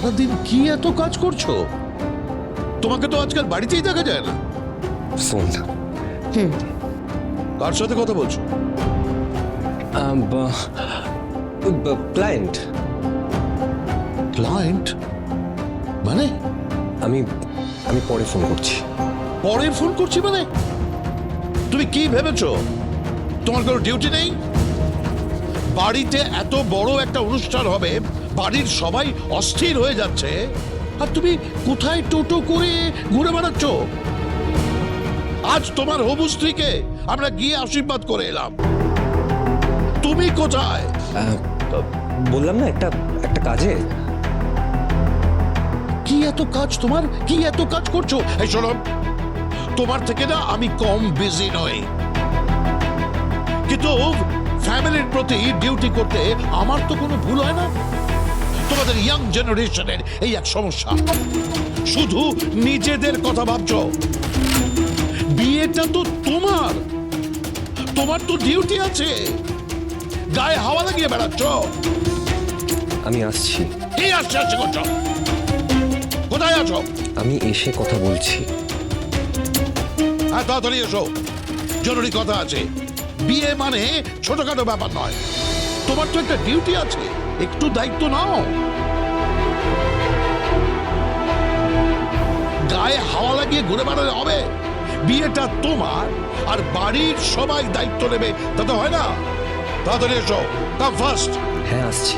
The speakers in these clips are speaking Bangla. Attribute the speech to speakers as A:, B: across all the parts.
A: সারাদিন কি এত কাজ করছ? তোমাকে তো আজকাল বাড়িতেই দেখা যায় না।
B: ফোন
A: কার সাথে কথা বলছো?
B: ক্লায়েন্ট
A: ক্লায়েন্ট মানে?
B: আমি আমি পরে ফোন করছি।
A: পরে ফোন করছি মানে? তুমি কি ভেবেছো? তোমার কোনো ডিউটি নেই? বাড়িতে এত বড় একটা অনুষ্ঠান হবে বাড়ির সবাই অস্থির হয়ে যাচ্ছে। আর তুমি কোথায় টোটো করে ঘুরে বেড়াচ্ছ? আজ তোমার হবু স্ত্রীকে আমরা গিয়ে আশীর্বাদ করে এলাম। তুমি কোথায়?
B: বললাম না একটা একটা কাজে।
A: কি এত কাজ তোমার? কি এত কাজ করছ? এই শোনো তোমার থেকে না আমি কম বিজি নই। কিন্তু ফ্যামিলির প্রতি ডিউটি করতে আমার তো কোনো ভুল হয় না। তোমাদের ইয়াং জেনারেশনের এই এক সমস্যা। শুধু নিজেদের কথা ভাবছ। বিয়েটা তো তোমার। তোমার তো ডিউটি আছে। গায়ে হাওয়া লাগিয়ে বেড়াচ্ছ।
B: আমি আসছি।
A: কি আসছে আসছে করছ কোথায় আছো?
B: আমি এসে কথা বলছি।
A: হ্যাঁ তাড়াতাড়ি এসো। জরুরি কথা আছে। বিয়ে মানে ছোটখাটো ব্যাপার নয়। তোমার তো একটা ডিউটি আছে। একটু দায়িত্ব নাও। গায়ে হাওয়া লাগিয়ে ঘুরে বেড়ালে হবে। বিয়েটা তোমার আর বাড়ির সবাই দায়িত্ব নেবে তাতে হয় না? তাড়াতাড়ি এসো কাম ফার্স্ট
B: হ্যাঁ আসছি।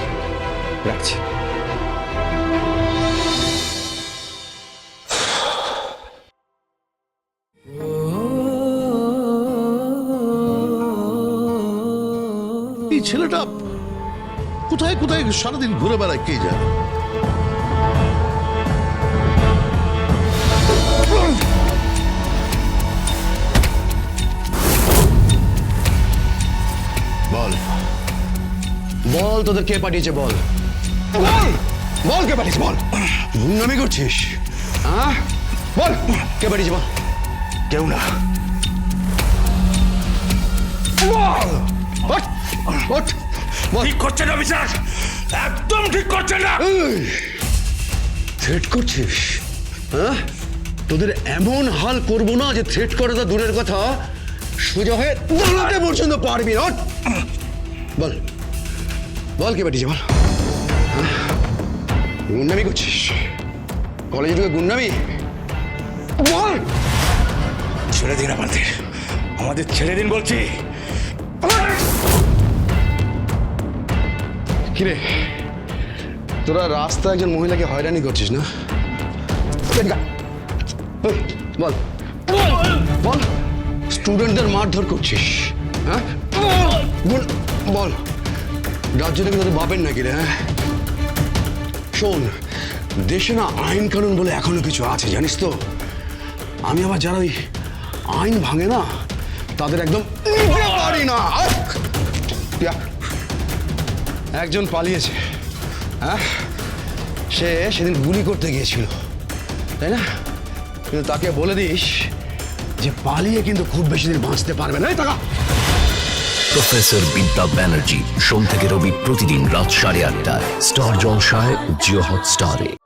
B: রাখছি।
A: এই ছেলেটা কোথায় কোথায় সারাদিন ঘুরে বেড়ায় কে জানে?
C: বল। বল তোদের কে পাঠিয়েছে বল? বল! বল কে পাঠিয়েছে বল! গুন্ডামি করছিস? হ্যাঁ বল! কে পাঠিয়েছে বল? কেউ না। বল! ওঠ, ওঠ, বল।
D: ঠিক করছেন অফিসার একদম ঠিক করছেন না।
C: থ্রেট করছিস? হ্যাঁ? তোদের এমন হাল করব না যে থ্রেট করে তো দূরের কথা। সোজা হয়ে দাঁড়াতে পর্যন্ত পারবি না। ওঠ। বল। বল কে পাঠিয়েছে বল। হ্যাঁ? গুন্ডামি করছিস? কলেজে ঢুকে গুন্ডামি? বল।
D: ছেড়ে দিন আমাদের। আমাদের ছেড়ে দিন বলছি।
C: কিরে, তোরা রাস্তা একজন মহিলাকে হয়রানি করছিস না? বল। বল। স্টুডেন্টদের মারধর করছিস হ্যাঁ? বল। রাজ্যটা কি তোদের বাপের নাকি রে হ্যাঁ? শোন, দেশে না আইন কানুন বলে এখনও কিছু আছে, জানিস তো? আমি আবার যারা ওই আইন ভাঙে না, তাদের একদম পারি না। একজন পালিয়েছে। হ্যাঁ? সে সেদিন গুলি করতে গিয়েছিল। তাই না? কিন্তু তাকে বলে দিস যে পালিয়ে কিন্তু খুব বেশি দিন বাঁচতে পারবে না। টাকা!
E: প্রফেসর বিদ্যা ব্যানার্জি, সোম থেকে রবি প্রতিদিন রাত সাড়ে আটটায়। স্টার জলসায়, জিও হটস্টারে।